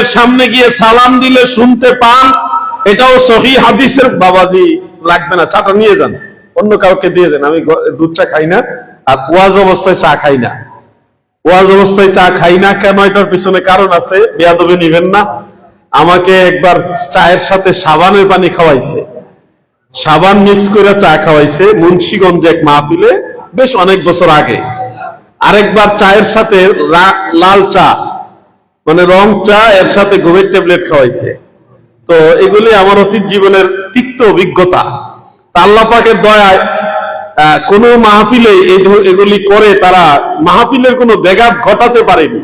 ইমামের সামনে গিয়ে সালাম দিলে শুনতে পান, এটাও সহি হাদিসের বাবাজি, লাগবে না, চাটা নিয়ে যান। অন্য কাউকে দিয়ে দেন, আমি দুধ চা খাই না, আর ওয়াজ অবস্থায় চা খাই না। ওয়াজ অবস্থায় চা খাই না কেন, এটার পিছনে কারণ আছে, বেয়াদবি নিবেন না। আমাকে একবার চায়ের সাথে সাবানের পানি খাওয়াইছে। সাবান মিক্স করে চা খাওয়াইছে, মুন্সিগঞ্জে এক মাহফিলে, বেশ অনেক বছর আগে। আরেকবার চায়ের সাথে লাল চা মানে রং চা এর সাথে ঘুমের ট্যাবলেট খাওয়াইছে। তো এগুলি আমার অতীত জীবনের তিক্ত অভিজ্ঞতা। তা আল্লাহ পাকের দয়ায় কোনো মাহফিলে এগুলি করে তারা মাহফিলের কোনো ব্যাঘাত ঘটাতে পারেনি।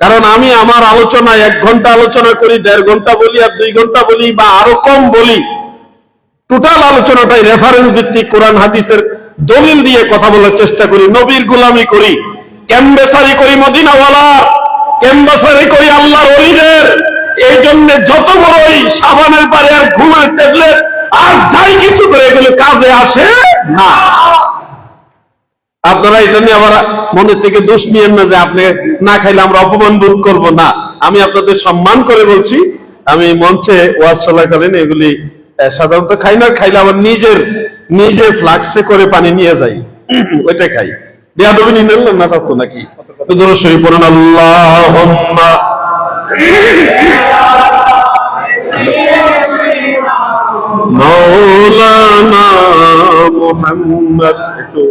কারণ আমি আমার আলোচনায় এক ঘণ্টা আলোচনা করি, দেড় ঘণ্টা বলি আর দুই ঘণ্টা বলি বা আরও কম বলি। টোটাল আলোচনাটাই রেফারেন্স ভিত্তিক কোরআন হাদিসের দলিল দিয়ে কথা বলার চেষ্টা করি, নবীর গুলামি করি ক্যাম্বেসারি করি মদিনাওয়ালা। ক্যাম্বেসারি করি আল্লাহর অলিদের? এই জন্য যত বড়ই সাবানের পারে আর ঘুমের ট্যাবলেট আর যাই কিছু করে এগুলো কাজে আসে না। আপনারা এটা নিয়ে আবার মনে থেকে দোষ নিয়েন না যে আপনি না খাইলে আমরা অপমান বোধ করব না। আমি আপনাদের সম্মান করে বলছি, আমি মঞ্চে ওয়াজ চলাকালীন এগুলি সাধারণত খাই না, খাইলে আমার নিজের নিজে ফ্লাক্সে করে পানি নিয়ে যাই। ওইটা খাই। বেয়াদবি নিলেন না তত নাকি? তো ধরো পড়েন আল্লাহ মৌলানা মোহাম্মদ। একটু